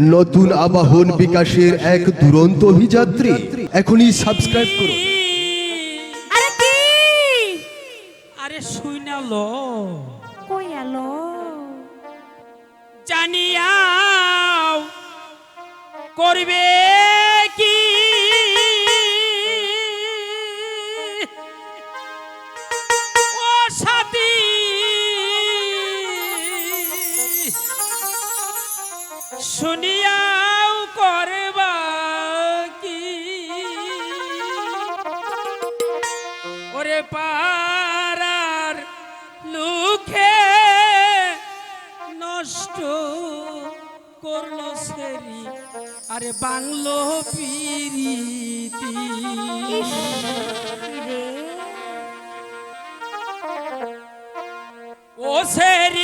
নতুন আবাহন বিকাশের এক দুরন্ত অভিযাত্রী। এখনই সাবস্ক্রাইব করুন। আরে কি? আরে শুই লো। কই আলো জানিয়াও করবে শুনিয়াও করবা কি? ওরে পারার লুখে নষ্ট করল সেরি। আরে বাংলো পিরিতি। ও সেরি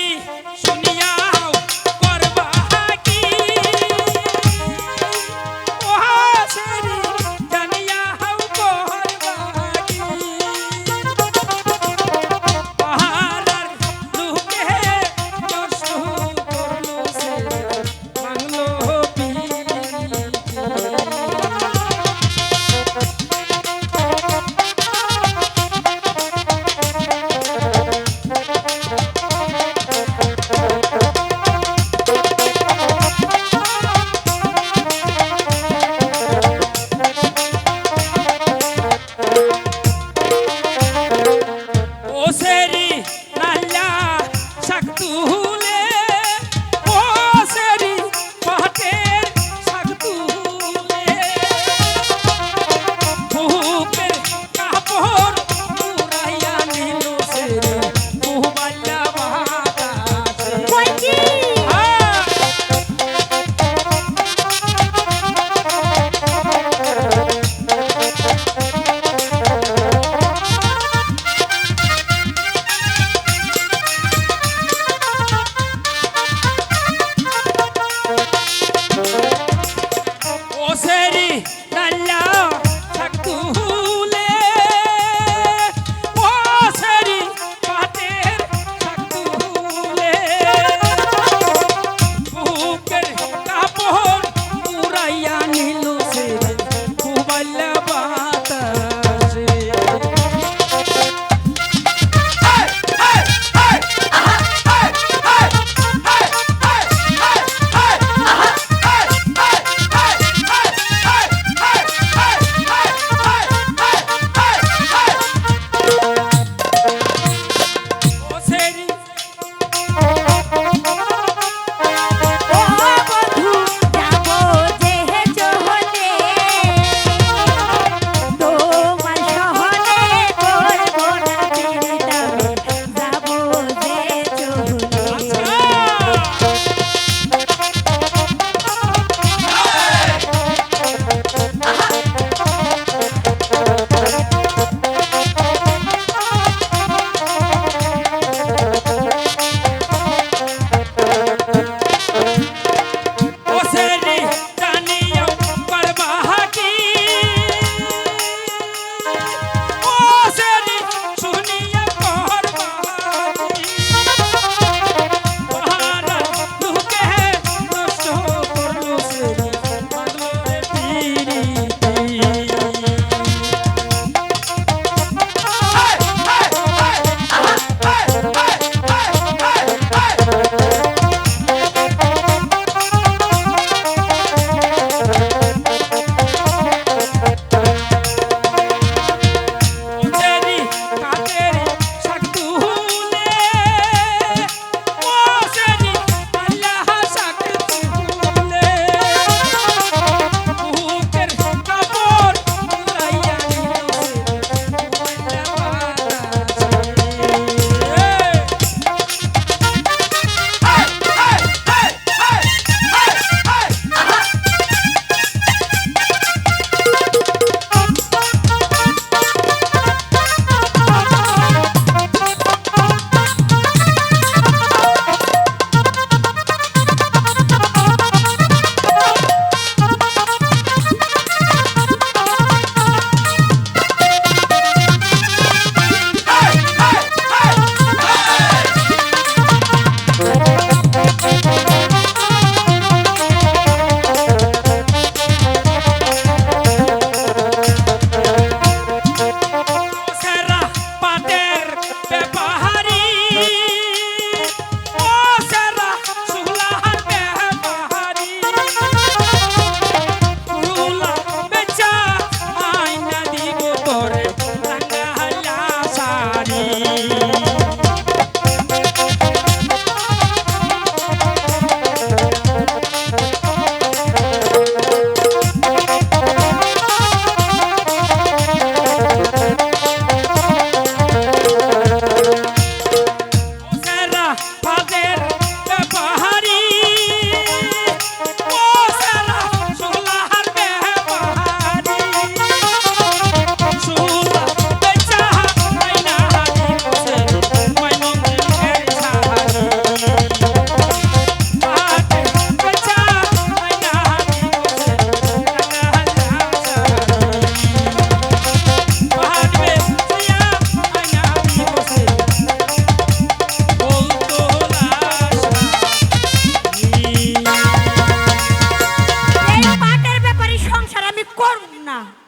una